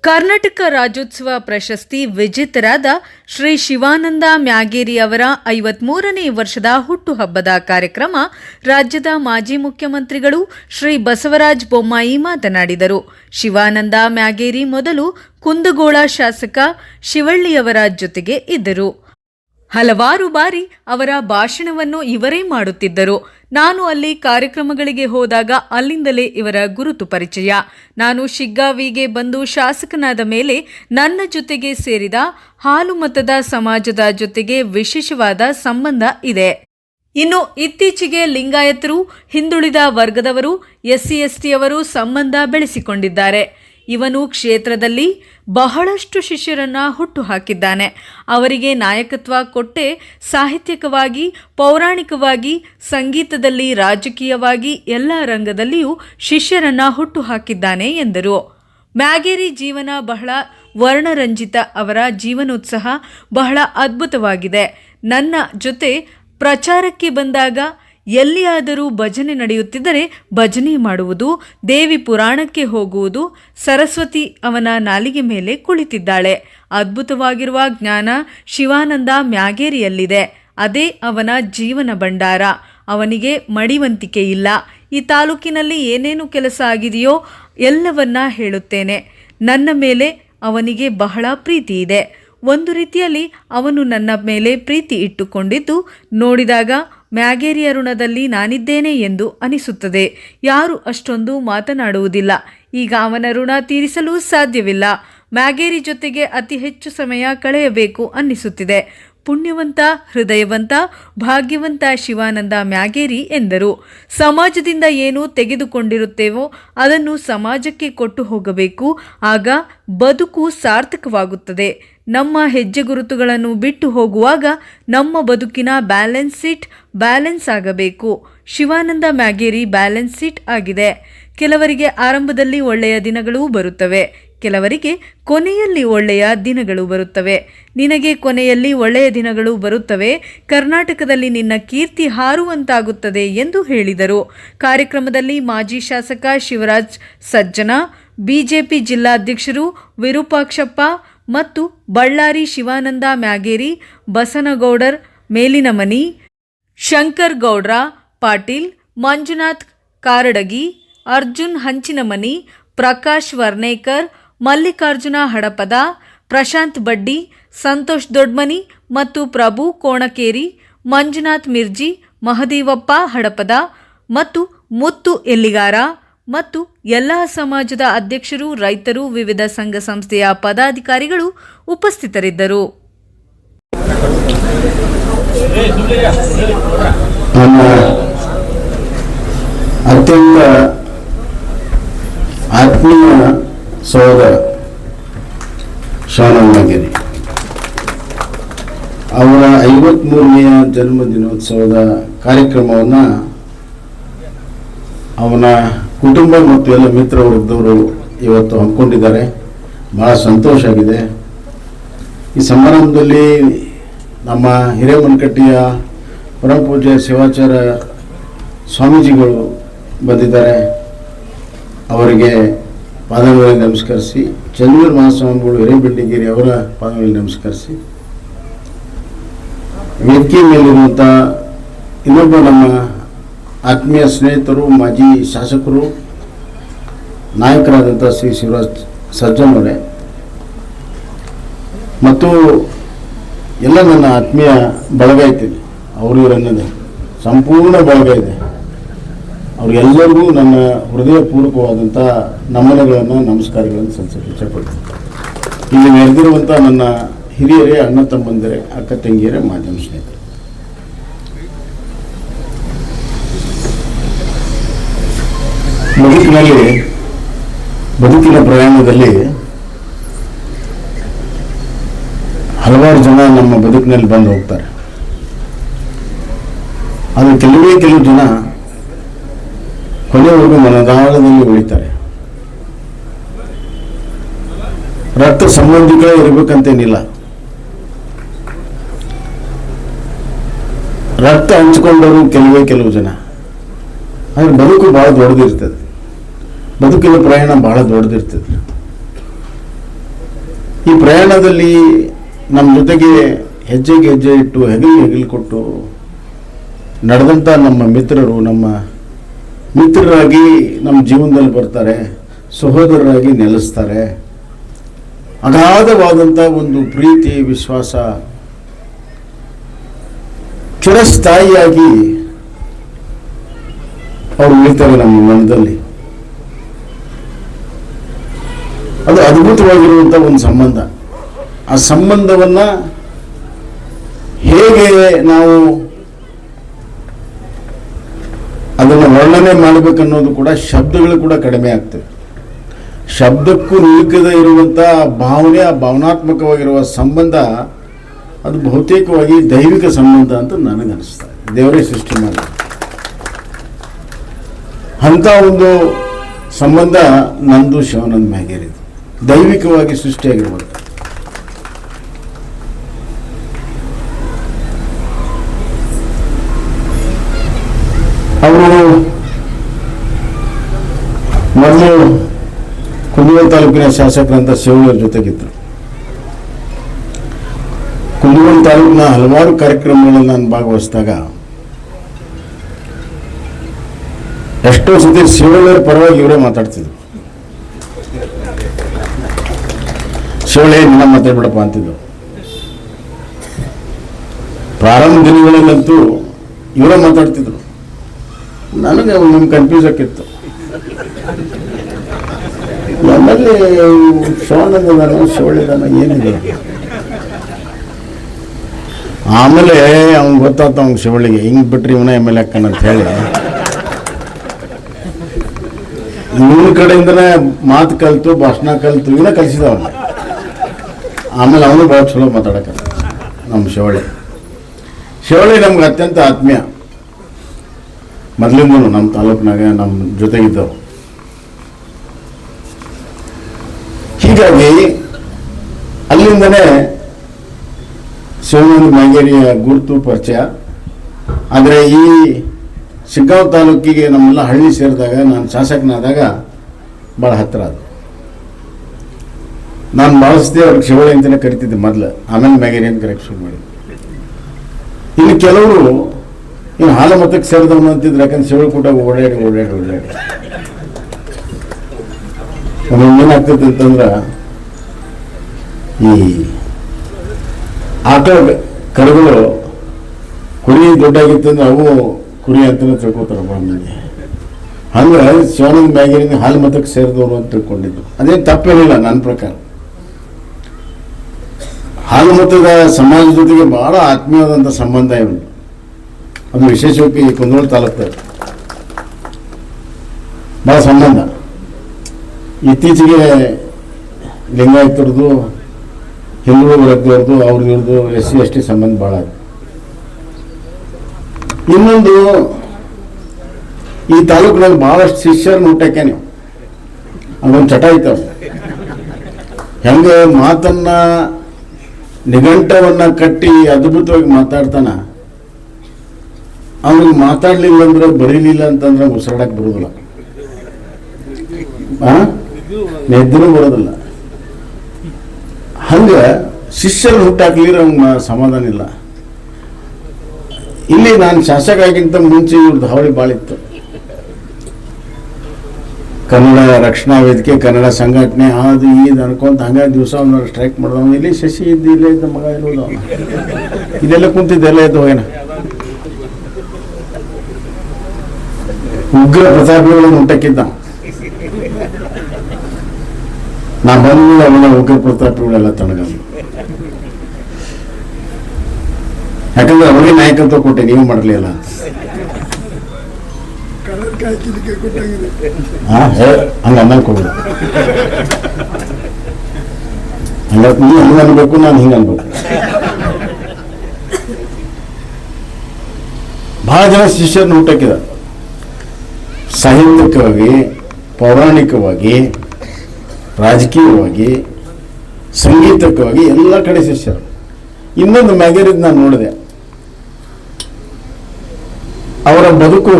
ಕರ್ನಾಟಕ ರಾಜ್ಯೋತ್ಸವ ಪ್ರಶಸ್ತಿ ವಿಜೇತರಾದ ಶ್ರೀ ಶಿವಾನಂದ ಮ್ಯಾಗೇರಿ ಅವರ ಐವತ್ಮೂರನೇ ವರ್ಷದ ಹುಟ್ಟುಹಬ್ಬದ ಕಾರ್ಯಕ್ರಮ ರಾಜ್ಯದ ಮಾಜಿ ಮುಖ್ಯಮಂತ್ರಿಗಳು ಶ್ರೀ ಬಸವರಾಜ ಬೊಮ್ಮಾಯಿ ಮಾತನಾಡಿದರು. ಶಿವಾನಂದ ಮ್ಯಾಗೇರಿ ಮೊದಲು ಕುಂದಗೋಳ ಶಾಸಕ ಶಿವಳ್ಳಿಯವರ ಜೊತೆಗೆ ಇದ್ದರು. ಹಲವಾರು ಬಾರಿ ಅವರ ಭಾಷಣವನ್ನು ಇವರೇ ಮಾಡುತ್ತಿದ್ದರು. ನಾನು ಅಲ್ಲಿ ಕಾರ್ಯಕ್ರಮಗಳಿಗೆ ಹೋದಾಗ ಅಲ್ಲಿಂದಲೇ ಇವರ ಗುರುತು ಪರಿಚಯ. ನಾನು ಶಿಗ್ಗಾವಿಗೆ ಬಂದು ಶಾಸಕನಾದ ಮೇಲೆ ನನ್ನ ಜೊತೆಗೆ ಸೇರಿದ ಹಾಲು ಮತದ ಸಮಾಜದ ಜೊತೆಗೆ ವಿಶೇಷವಾದ ಸಂಬಂಧ ಇದೆ. ಇನ್ನು ಇತ್ತೀಚೆಗೆ ಲಿಂಗಾಯತರು, ಹಿಂದುಳಿದ ವರ್ಗದವರು, ಎಸ್ಸಿ, ಎಸ್ಟಿಯವರು ಸಂಬಂಧ ಬೆಳೆಸಿಕೊಂಡಿದ್ದಾರೆ. ಇವನು ಕ್ಷೇತ್ರದಲ್ಲಿ ಬಹಳಷ್ಟು ಶಿಷ್ಯರನ್ನ ಹುಟ್ಟು ಹಾಕಿದ್ದಾನೆ ಅವರಿಗೆ ನಾಯಕತ್ವ ಕೊಟ್ಟೆ ಸಾಹಿತ್ಯಿಕವಾಗಿ, ಪೌರಾಣಿಕವಾಗಿ, ಸಂಗೀತದಲ್ಲಿ, ರಾಜಕೀಯವಾಗಿ ಎಲ್ಲ ರಂಗದಲ್ಲಿಯೂ ಶಿಷ್ಯರನ್ನ ಹುಟ್ಟು ಹಾಕಿದ್ದಾನೆ ಎಂದರು. ಮ್ಯಾಗೇರಿ ಜೀವನ ಬಹಳ ವರ್ಣರಂಜಿತ ಅವರ ಜೀವನೋತ್ಸಾಹ ಬಹಳ ಅದ್ಭುತವಾಗಿದೆ. ನನ್ನ ಜೊತೆ ಪ್ರಚಾರಕ್ಕೆ ಬಂದಾಗ ಎಲ್ಲಿಯಾದರೂ ಭಜನೆ ನಡೆಯುತ್ತಿದ್ದರೆ ಭಜನೆ ಮಾಡುವುದು, ದೇವಿ ಪುರಾಣಕ್ಕೆ ಹೋಗುವುದು, ಸರಸ್ವತಿ ಅವನ ನಾಲಿಗೆ ಮೇಲೆ ಕುಳಿತಿದ್ದಾಳೆ. ಅದ್ಭುತವಾಗಿರುವ ಜ್ಞಾನ ಶಿವಾನಂದ ಮ್ಯಾಗೇರಿಯಲ್ಲಿದೆ. ಅದೇ ಅವನ ಜೀವನ ಭಂಡಾರ. ಅವನಿಗೆ ಮಡಿವಂತಿಕೆ ಇಲ್ಲ. ಈ ತಾಲೂಕಿನಲ್ಲಿ ಏನೇನು ಕೆಲಸ ಆಗಿದೆಯೋ ಎಲ್ಲವನ್ನ ಹೇಳುತ್ತೇನೆ. ನನ್ನ ಮೇಲೆ ಅವನಿಗೆ ಬಹಳ ಪ್ರೀತಿ ಇದೆ. ಒಂದು ರೀತಿಯಲ್ಲಿ ಅವನು ನನ್ನ ಮೇಲೆ ಪ್ರೀತಿ ಇಟ್ಟುಕೊಂಡಿದ್ದು ನೋಡಿದಾಗ ಮ್ಯಾಗೇರಿಯ ಋಣದಲ್ಲಿ ನಾನಿದ್ದೇನೆ ಎಂದು ಅನಿಸುತ್ತದೆ. ಯಾರು ಅಷ್ಟೊಂದು ಮಾತನಾಡುವುದಿಲ್ಲ. ಈಗ ಅವನ ಋಣ ತೀರಿಸಲು ಸಾಧ್ಯವಿಲ್ಲ. ಮ್ಯಾಗೇರಿ ಜೊತೆಗೆ ಅತಿ ಹೆಚ್ಚು ಸಮಯ ಕಳೆಯಬೇಕು ಅನ್ನಿಸುತ್ತಿದೆ. ಪುಣ್ಯವಂತ, ಹೃದಯವಂತ, ಭಾಗ್ಯವಂತ ಶಿವಾನಂದ ಮ್ಯಾಗೇರಿ ಎಂದರು. ಸಮಾಜದಿಂದ ಏನು ತೆಗೆದುಕೊಂಡಿರುತ್ತೇವೋ ಅದನ್ನು ಸಮಾಜಕ್ಕೆ ಕೊಟ್ಟು ಹೋಗಬೇಕು. ಆಗ ಬದುಕು ಸಾರ್ಥಕವಾಗುತ್ತದೆ. ನಮ್ಮ ಹೆಜ್ಜೆ ಗುರುತುಗಳನ್ನು ಬಿಟ್ಟು ಹೋಗುವಾಗ ನಮ್ಮ ಬದುಕಿನ ಬ್ಯಾಲೆನ್ಸ್ ಸೀಟ್ ಬ್ಯಾಲೆನ್ಸ್ ಆಗಬೇಕು. ಶಿವಾನಂದ ಮ್ಯಾಗೇರಿ ಬ್ಯಾಲೆನ್ಸ್ ಸೀಟ್ ಆಗಿದೆ. ಕೆಲವರಿಗೆ ಆರಂಭದಲ್ಲಿ ಒಳ್ಳೆಯ ದಿನಗಳೂ ಬರುತ್ತವೆ. ಕೆಲವರಿಗೆ ಕೊನೆಯಲ್ಲಿ ಒಳ್ಳೆಯ ದಿನಗಳು ಬರುತ್ತವೆ. ನಿನಗೆ ಕೊನೆಯಲ್ಲಿ ಒಳ್ಳೆಯ ದಿನಗಳು ಬರುತ್ತವೆ. ಕರ್ನಾಟಕದಲ್ಲಿ ನಿನ್ನ ಕೀರ್ತಿ ಹಾರುವಂತಾಗುತ್ತದೆ ಎಂದು ಹೇಳಿದರು. ಕಾರ್ಯಕ್ರಮದಲ್ಲಿ ಮಾಜಿ ಶಾಸಕ ಶಿವರಾಜ್ ಸಜ್ಜನ, ಬಿಜೆಪಿ ಜಿಲ್ಲಾಧ್ಯಕ್ಷರು ವಿರೂಪಾಕ್ಷಪ್ಪ ಮತ್ತು ಬಳ್ಳಾರಿ ಶಿವಾನಂದ ಮ್ಯಾಗೇರಿ, ಬಸನಗೌಡರ್, ಮೇಲಿನಮನಿ, ಶಂಕರ್ ಗೌಡ್ರ, ಪಾಟೀಲ್, ಮಂಜುನಾಥ್ ಕಾರಡಗಿ, ಅರ್ಜುನ್ ಹಂಚಿನಮನಿ, ಪ್ರಕಾಶ್ ವರ್ನೇಕರ್, ಮಲ್ಲಿಕಾರ್ಜುನ ಹಡಪದ, ಪ್ರಶಾಂತ್ ಬಡ್ಡಿ, ಸಂತೋಷ್ ದೊಡ್ಮನಿ ಮತ್ತು ಪ್ರಭು ಕೋಣಕೇರಿ, ಮಂಜುನಾಥ್ ಮಿರ್ಜಿ, ಮಹದೇವಪ್ಪ ಹಡಪದ ಮತ್ತು ಮುತ್ತು ಎಲ್ಲಿಗಾರ. ಮತ್ತು ಎಲ್ಲ ಸಮಾಜದ ಅಧ್ಯಕ್ಷರು, ರೈತರು, ವಿವಿಧ ಸಂಘ ಸಂಸ್ಥೆಯ ಪದಾಧಿಕಾರಿಗಳು ಉಪಸ್ಥಿತರಿದ್ದರು. ಅತ್ಯಂತ ಆತ್ಮೀಯ ಸಹೋದರ ಶಾನಮ್ಮಗಿರಿ ಅವರ ಐವತ್ಮೂರನೆಯ ಜನ್ಮ ದಿನೋತ್ಸವದ ಕಾರ್ಯಕ್ರಮವನ್ನು ಅವನ ಕುಟುಂಬ ಮತ್ತು ಎಲ್ಲ ಮಿತ್ರ ವರ್ಗದವರು ಇವತ್ತು ಹಮ್ಮಿಕೊಂಡಿದ್ದಾರೆ. ಬಹಳ ಸಂತೋಷ ಆಗಿದೆ. ಈ ಸಮಾರಂಭದಲ್ಲಿ ನಮ್ಮ ಹಿರೇಮನಕಟ್ಟಿಯ ಪರಮಪೂಜ್ಯ ಶಿವಾಚಾರ ಸ್ವಾಮೀಜಿಗಳು ಬಂದಿದ್ದಾರೆ. ಅವರಿಗೆ ಪಾದಗಳಲ್ಲಿ ನಮಸ್ಕರಿಸಿ ಚಂದ್ರ ಮಹಾಸ್ವಾಮಿಗಳು ಹಿರೇಬೆಂಡಿಗೇರಿ ಅವರ ಪಾದಗಳಲ್ಲಿ ನಮಸ್ಕರಿಸಿ. ವೇದಿಕೆ ಮೇಲಿರುವಂಥ ಇನ್ನೊಬ್ಬ ನಮ್ಮ ಆತ್ಮೀಯ ಸ್ನೇಹಿತರು, ಮಾಜಿ ಶಾಸಕರು ನಾಯಕರಾದಂಥ ಶ್ರೀ ಶಿವರಾಜ್ ಸಜ್ಜನವರೇ ಮತ್ತು ಎಲ್ಲ ನನ್ನ ಆತ್ಮೀಯ ಬಳಗ ಐತಿಲ್ಲ ಅವರು ಇವರನ್ನದೇ ಸಂಪೂರ್ಣ ಬಳಗ ಇದೆ. ಅವ್ರಿಗೆಲ್ಲರಿಗೂ ನನ್ನ ಹೃದಯಪೂರ್ವಕವಾದಂಥ ನಮನಗಳನ್ನು, ನಮಸ್ಕಾರಗಳನ್ನು ಸಲ್ಲಿಸಕ್ಕೆ ಇಷ್ಟಪಡ್ತೀನಿ ಇಲ್ಲಿ ನೆರೆದಿರುವಂಥ ನನ್ನ ಹಿರಿಯರೇ, ಅಣ್ಣ ತಮ್ಮಂದಿರೇ, ಅಕ್ಕ ತಂಗಿಯರೇ, ಮಾಧ್ಯಮ ಸ್ನೇಹಿತರು. ಬದುಕಿನಲ್ಲಿ ಬದುಕಿನ ಪ್ರಯಾಣದಲ್ಲಿ ಹಲವಾರು ಜನ ನಮ್ಮ ಬದುಕಿನಲ್ಲಿ ಬಂದು ಹೋಗ್ತಾರೆ. ಆದರೆ ಕೆಲವೇ ಕೆಲವು ಜನ ಕೊನೆವರೆಗೂ ಮನದಾಳದಲ್ಲಿ ಉಳಿತಾರೆ. ರಕ್ತ ಸಂಬಂಧಿಗಳೇ ಇರಬೇಕಂತೇನಿಲ್ಲ. ರಕ್ತ ಹಂಚಿಕೊಂಡವರು ಕೆಲವೇ ಕೆಲವು ಜನ. ಆದರೆ ಬದುಕು ಬಹಳ ದೊಡ್ಡದಿರ್ತದೆ. ಬದುಕಿನ ಪ್ರಯಾಣ ಬಹಳ ದೊಡ್ಡದಿರ್ತದೆ. ಈ ಪ್ರಯಾಣದಲ್ಲಿ ನಮ್ಮ ಜೊತೆಗೆ ಹೆಜ್ಜೆಗೆ ಹೆಜ್ಜೆ ಇಟ್ಟು, ಹೆಗಲು ಹೆಗಲು ಕೊಟ್ಟು ನಡೆದಂಥ ನಮ್ಮ ಮಿತ್ರರು, ನಮ್ಮ ಮಿತ್ರರಾಗಿ ನಮ್ಮ ಜೀವನದಲ್ಲಿ ಬರ್ತಾರೆ, ಸಹೋದರರಾಗಿ ನೆಲೆಸ್ತಾರೆ. ಅಗಾಧವಾದಂಥ ಒಂದು ಪ್ರೀತಿ, ವಿಶ್ವಾಸ ಚಿರಸ್ಥಾಯಿಯಾಗಿ ಅವರು ಉಳಿತಾರೆ ನಮ್ಮ ಮನದಲ್ಲಿ. ಅದು ಅದ್ಭುತವಾಗಿರುವಂಥ ಒಂದು ಸಂಬಂಧ. ಆ ಸಂಬಂಧವನ್ನು ಹೇಗೆ ನಾವು ಅದನ್ನು ವರ್ಣನೆ ಮಾಡಬೇಕನ್ನೋದು ಕೂಡ ಶಬ್ದಗಳು ಕೂಡ ಕಡಿಮೆ ಆಗ್ತವೆ. ಶಬ್ದಕ್ಕೂ ನಿಲುಕದೇ ಇರುವಂಥ ಭಾವನೆ, ಆ ಭಾವನಾತ್ಮಕವಾಗಿರುವ ಸಂಬಂಧ ಅದು ಬಹುತೇಕವಾಗಿ ದೈವಿಕ ಸಂಬಂಧ ಅಂತ ನನಗನ್ನಿಸ್ತಾ ಇದೆ. ದೇವರೇ ಸೃಷ್ಟಿ ಮಾಡಿ ಅಂಥ ಒಂದು ಸಂಬಂಧ ನಂದು, ಶಿವಾನಂದ ಮ್ಯಾಗೇರಿದು. ದೈವಿಕವಾಗಿ ಸೃಷ್ಟಿಯಾಗಿರುವಂಥ ಅವರು ಮೊದಲು ಕುಂದಗೋಳ ತಾಲೂಕಿನ ಶಾಸಕರಂತ ಶಿವಳ್ಳಿಯವ್ರ ಜೊತೆಗಿದ್ದರು ಕುಂದಗೋಳ ತಾಲೂಕಿನ ಹಲವಾರು ಕಾರ್ಯಕ್ರಮಗಳಲ್ಲಿ ನಾನು ಭಾಗವಹಿಸಿದಾಗ ಎಷ್ಟೋ ಸತಿ ಶಿವಳ್ಳಿಯವ್ರ ಪರವಾಗಿ ಇವರೇ ಮಾತಾಡ್ತಿದ್ರು. ಶಿವಳ್ಳಿ ನಿನ್ನ ಮಾತಾಡ್ಬಿಡಪ್ಪ ಅಂತಿದ್ರು. ಪ್ರಾರಂಭ ದಿನಗಳಲ್ಲಂತೂ ಇವರ ಮಾತಾಡ್ತಿದ್ರು. ನನಗೆ ಒಂದು ಕನ್ಫ್ಯೂಸ್ ಆಕಿತ್ತು ನಮ್ಮಲ್ಲಿ ಸೋಣದನ ಶಿವಳಿದಾನ ಏನಿದೆ? ಆಮೇಲೆ ಅವ್ನು ಗೊತ್ತಾತ ಅವ್ನ ಶಿವಳಿಗೆ ಹಿಂಗೆ ಬಿಟ್ರಿ ಇವನ ಎಂ ಎಲ್ ಎ ಅಂತ ಹೇಳಿ. ಇವನ ಕಡೆಯಿಂದನೇ ಮಾತು ಕಲಿತು, ಭಾಷಣ ಕಲಿತು, ಇವನ ಕಲಿಸಿದ ಆಮೇಲೆ ಅವನು ಭಾಳ ಚಲೋ ಮಾತಾಡಕ ನಮ್ಮ ಶಿವಳ್ಳಿ. ಶಿವಳ್ಳಿ ನಮ್ಗೆ ಅತ್ಯಂತ ಆತ್ಮೀಯ. ಮೊದಲಿಂದನು ನಮ್ಮ ತಾಲೂಕಿನಾಗ ನಮ್ಮ ಜೊತೆಗಿದ್ದವು ಹೀಗಾಗಿ ಅಲ್ಲಿಂದನೇ ಶಿವಾನಂದ ಮಂಗೇರಿಯ ಗುರುತು ಪರಿಚಯ. ಆದರೆ ಈ ಸಿಗ್ಗಾಂವ್ ತಾಲೂಕಿಗೆ ನಮ್ಮೆಲ್ಲ ಹಳ್ಳಿ ಸೇರಿದಾಗ, ನಾನು ಶಾಸಕನಾದಾಗ ಭಾಳ ಹತ್ತಿರ ಅದು ನಾನು ಭಾಳಸ್ತಿ ಅವ್ರಿಗೆ ಶಿವಳಿ ಅಂತಲೇ ಕರಿತಿದ್ದೆ ಮೊದಲು. ಆಮೇಲೆ ಮ್ಯಾಗೇರಿ ಅಂತ ಕರೆಕ್ಟ್ ಶುರು ಮಾಡಿದ್ದೆ. ಇನ್ನು ಕೆಲವರು, ಇನ್ನು ಹಾಲು ಮತಕ್ಕೆ ಸೇರಿದವನು ಅಂತಿದ್ರು, ಯಾಕಂದ್ರೆ ಶಿವಳಿ ಕೂಟ ಓಡಾಡಿ ಓಡಾಡಿ ಓಡಾಡಿ. ಏನಾಗ್ತದೆ ಅಂತಂದ್ರೆ, ಈ ಆಟೋ ಕರುಗಳು ಕುರಿ ದೊಡ್ಡಾಗಿತ್ತಂದ್ರೆ ಅವು ಕುರಿ ಅಂತಲೇ ತಿಳ್ಕೊತಾರೆ ಮಂದಿ ಹಂಗೆ ಶಿವಾನಂದ ಮ್ಯಾಗಿನ ಹಾಲು ಮತಕ್ಕೆ ಸೇರಿದವರು ಅಂತ ತಿಳ್ಕೊಂಡಿದ್ದು. ಅದೇನು ತಪ್ಪೇನಿಲ್ಲ ನನ್ನ ಪ್ರಕಾರ. ಹಾಲು ಮತ್ತು ಸಮಾಜದ ಜೊತೆಗೆ ಬಹಳ ಆತ್ಮೀಯವಾದಂಥ ಸಂಬಂಧ ಇವನು ಅದು ವಿಶೇಷವಾಗಿ ಕುಂದಗೋಳ ತಾಲೂಕು ಭಾಳ ಸಂಬಂಧ. ಇತ್ತೀಚೆಗೆ ಲಿಂಗಾಯತರದ್ದು ಹಿಂದೂ ವರ್ಗದವ್ರದ್ದು ಅವ್ರದ್ದು ಎಸ್ ಸಿ, ಎಸ್ ಟಿ ಸಂಬಂಧ ಭಾಳ ಇನ್ನೊಂದು, ಈ ತಾಲೂಕಿನಲ್ಲಿ ಭಾಳಷ್ಟು ಶಿಷ್ಯರನ್ನ ಹುಟ್ಟಕ್ಕೆ ನೀವು. ಅದೊಂದು ಚಟ ಐತೆ ಹೆಂಗೆ ಮಾತನ್ನ ನಿಘಂಟವನ್ನ ಕಟ್ಟಿ ಅದ್ಭುತವಾಗಿ ಮಾತಾಡ್ತಾನ. ಅವ್ನಿಗೆ ಮಾತಾಡ್ಲಿಲ್ಲ ಅಂದ್ರೆ ಬರೀಲಿಲ್ಲ ಅಂತಂದ್ರೆ ಉಸಿರಾಡಕ್ ಬರೋದಿಲ್ಲ. ನೆದ್ರೂ ಬರೋದಿಲ್ಲ. ಹಂಗ ಶಿಷ್ಯರು ಹುಟ್ಟಾಕ್ಲಿರ ಅವ್ನ ಸಮಾಧಾನ ಇಲ್ಲ. ಇಲ್ಲಿ ನಾನು ಶಾಸಕ ಆಗಿಂತ ಮುಂಚೆ ಇವ್ರದ್ದು ಹಾವಳಿ ಭಾಳ ಇತ್ತು ಕನ್ನಡ ರಕ್ಷಣಾ ವೇದಿಕೆ, ಕನ್ನಡ ಸಂಘಟನೆ, ಅದು ಇದು ಅನ್ಕೊಂತ ಹಂಗ ದಿವಸ ಅವ್ನವ್ರು ಸ್ಟ್ರೈಕ್ ಮಾಡಿದವನು. ಇಲ್ಲಿ ಶಶಿ ಇದ್ದು ಇಲ್ಲೇ ಇದ್ದ ಮಗ ಇರೋದು. ಇಲ್ಲೆಲ್ಲ ಕುಂತಿದ್ದ, ಎಲ್ಲ ಇದ್ದು ಹೋಗ್ಯಾನ. ಉಗ್ರ ಪ್ರತಾಪಿಗಳನ್ನು ಹುಟ್ಟಕ್ಕಿದ್ದ ನಾ ಬಂದು ಅವನ ಉಗ್ರ ಪ್ರತಾಪಿಗಳೆಲ್ಲ ತಣಗ ಯಾಕಂದ್ರೆ ಅವರಿಗೆ ನಾಯಕತ್ವ ಕೊಟ್ಟೆ, ನೀವು ಮಾಡಲಿಲ್ಲ ಹಾ, ಹೇ, ಹಂಗ ಅನ್ನಕ್ ಹೋಗುದು ಹಂಗ ನೀ ಹಂಗ ಅನ್ಬೇಕು, ನಾನು ಹಿಂಗ ಅನ್ಬೇಕು. ಬಹಳ ಜನ ಶಿಷ್ಯರನ್ನ ಹುಟ್ಟಕ್ಕಿದ ಸಾಹಿತ್ಯಿಕವಾಗಿ, ಪೌರಾಣಿಕವಾಗಿ, ರಾಜಕೀಯವಾಗಿ, ಸಂಗೀತಕವಾಗಿ ಎಲ್ಲ ಕಡೆ ಶಿಷ್ಯರು. ಇನ್ನೊಂದು ಮ್ಯಾಗೇರಿದ್ ನಾನು ನೋಡಿದೆ. ಅವರ ಬದುಕು